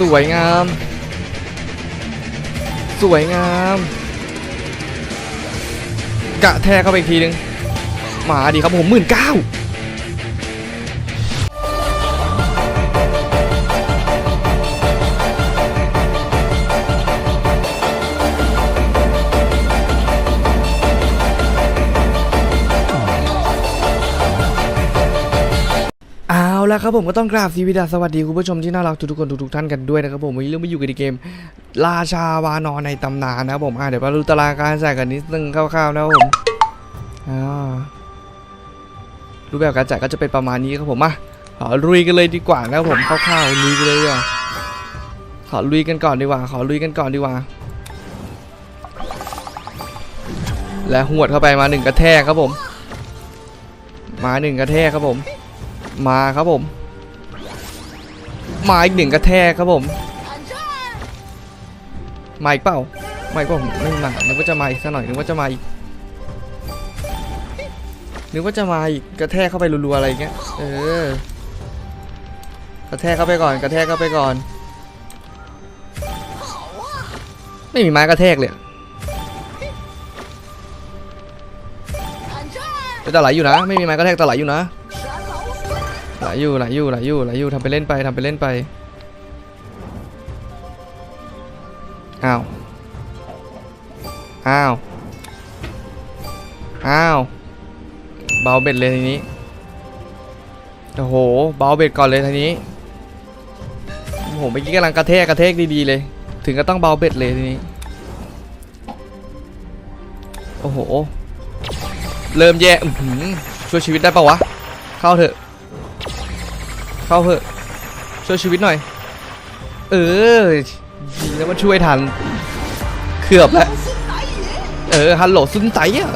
สวยงาม สวยงาม กะแทกเข้าไปอีกทีนึง มาดีครับผมหมื่นเก้า ละครับผมก็ต้องกราบซีวิดาสวัสดีคุณผู้ชมที่น่ารักทุกๆคนทุกๆท่านกันด้วยนะครับผมวันนี้เรามาอยู่กันในเกม ราชาวานอนในตำนานนะครับผมอะเดี๋ยวมาดูตารางการแจกกันนิดนึงคร่าวๆนะครับผมอ่ารูปแบบการแจกก็จะเป็นประมาณนี้ครับผมมาขอลุยกันเลยดีกว่านะครับผมคร่าวๆลุยกันเลยดีกว่าขอลุยกันก่อนดีกว่า ขอลุยกันก่อนดีกว่า และหวดเข้าไปมาหนึ่งกระแทกครับผม มาหนึ่งกระแทกครับผม มาครับผม มาอีกหนึ่งกระแทกครับผม มาอีกเปล่ามาอีกเปล่าไม่มานึกว่าจะมาอีกสักหน่อยนึกว่าจะมาอีกนึกว่าจะมาอีกกระแทกเข้าไปรัวๆอะไรเงี้ย เออ กระแทกเข้าไปก่อน กระแทกเข้าไปก่อน ไม่มีไม้กระแทกเลยแต่ไหลอยู่นะ ไม่มีไม้กระแทกต่ไหลอยู่นะ ไหลอยู่ไหลอยู่ไหลอยู่ไหลอยู่ทำไปเล่นไปทำไปเล่นไปอ้าวอ้าวอ้าวเบาเบ็ดเลยทีนี้โอ้โหเบาเบ็ดก่อนเลยทีนี้โอ้โหเมื่อกี้กำลังกระแทกกระแทกดีๆเลย ถึงก็ต้องเบาเบ็ดเลยทีนี้โอ้โหเริ่มแย่ช่วยชีวิตได้ปะวะ เข้าเถอะ เข้าเถอะช่วยชีวิตหน่อย เออดีแล้วมันช่วยทันเกือบแล้วเออฮัลโหลซุนไตอะ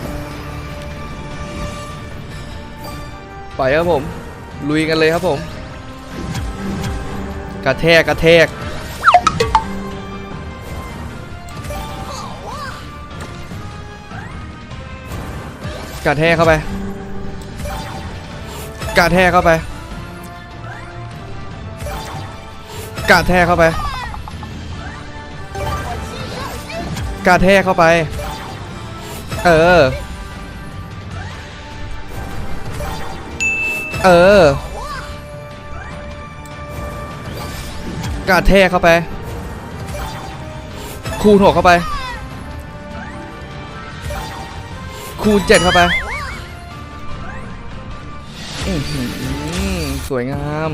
ไปครับผม ลุยกันเลยครับผม กระแทกกระแทกกระแทกเข้าไปกระแทกเข้าไป กรแทกเข้าไปกรแทกเข้าไป เออ เออกรแทกเข้าไป คูณหกเข้าไป คูณเจ็ดเข้าไปอื้อหือสวยงาม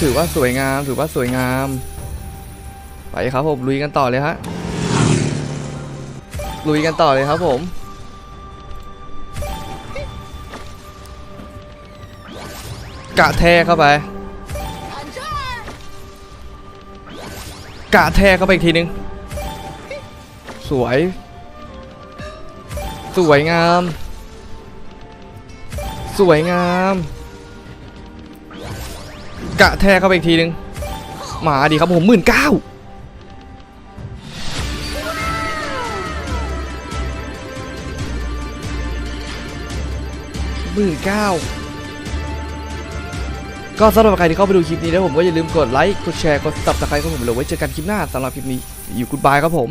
ถือว่าสวยงามถือว่าสวยงาม ไปครับผมลุยกันต่อเลยฮะลุยกันต่อเลยครับผมกะแทเข้าไปกะแทเข้าไปอีกทีนึง สวย สวยงาม สวยงาม กะแทกเข้าไปอีกทีนึง มาดีครับผมหมื่นเก้าหมื่นเก้าก็สำหรับใครที่เข้าไปดูคลิปนี้นะผมก็อย่าลืมกดไลค์ กดแชร์ กด subscribe ของผมเลยไว้เจอกันคลิปหน้าสำหรับคลิปนี้ อยู่กูดบายครับผม